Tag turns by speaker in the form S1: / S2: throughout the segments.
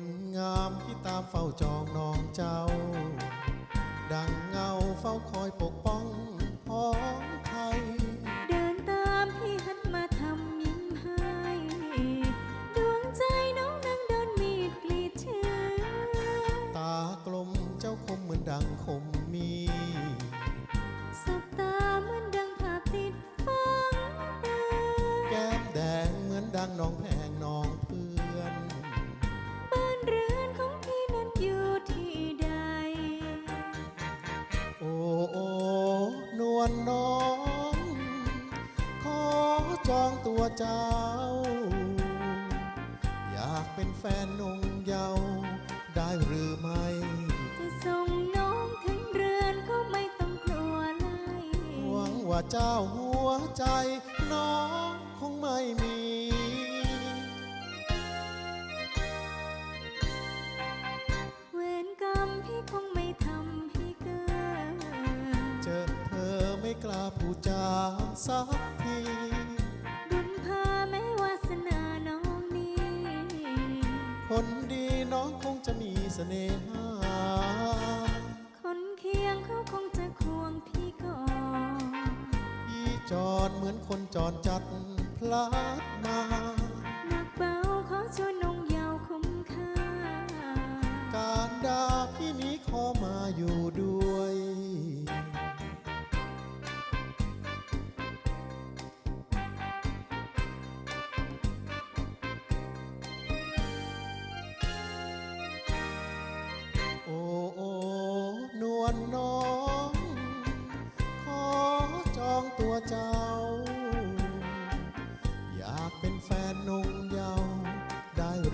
S1: งามที่ตามเฝ้าจองน้องเจ้า ดังเงาเฝ้าคอยปกป้องพ้องไทย
S2: เดินตามพี่หันมาทำยิ้มให้ ดวงใจน้องนั่งเดินมีดกรีดเชื้อ
S1: ตากลมเจ้าคมเหมือนดังคมมี
S2: สบตาเหมือนดังภาพติดฟังเตือน
S1: แก้มแดงเหมือนดังน้องแพง เจ้า อยากเป็นแฟนนงเยาได้หรือไม่
S2: จะส่งน้องถึงเรือนก็ไม่ต้องกลัวไล่
S1: หวังว่าเจ้าหัวใจน้องคงไม่มี
S2: เวรกรรมพี่คงไม่ทำให้เกิด
S1: เจอเธอไม่กล้าพูดจาสักที คนดีน้องคงจะมีเสน่หา
S2: คนเคียงเขาคงจะควงพี่ก่อน
S1: พี่จอดเหมือนคนจอดจัดพลัดมา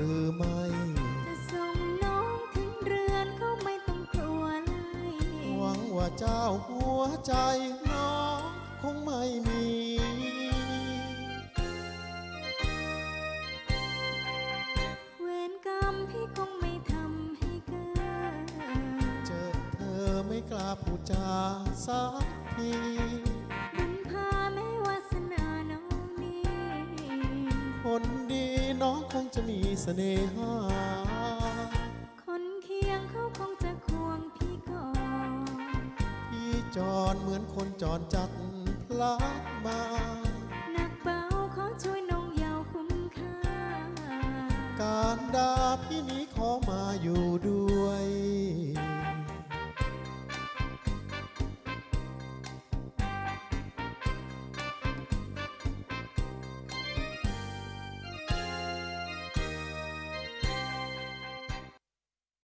S1: รือไม่
S2: จะส่งน้องถึงเรือนก็ไม่ต้องกลัวไล่
S1: หวังว่าเจ้าหัวใจน้องคงไม่มี
S2: เวรกรรมพี่คงไม่ทำให้เกิด
S1: เจอเธอไม่กล้าพูดจาสักที จะมีเสน่หา
S2: คนเคียงเขาคงจะควงพี่ก่อน
S1: พี่จอนเหมือนคนจอนจัดพลัดมา
S2: หนักเบาขอช่วยน้องเยาวคุ้มค่า
S1: การดาพี่นี้ขอมาอยู่ด้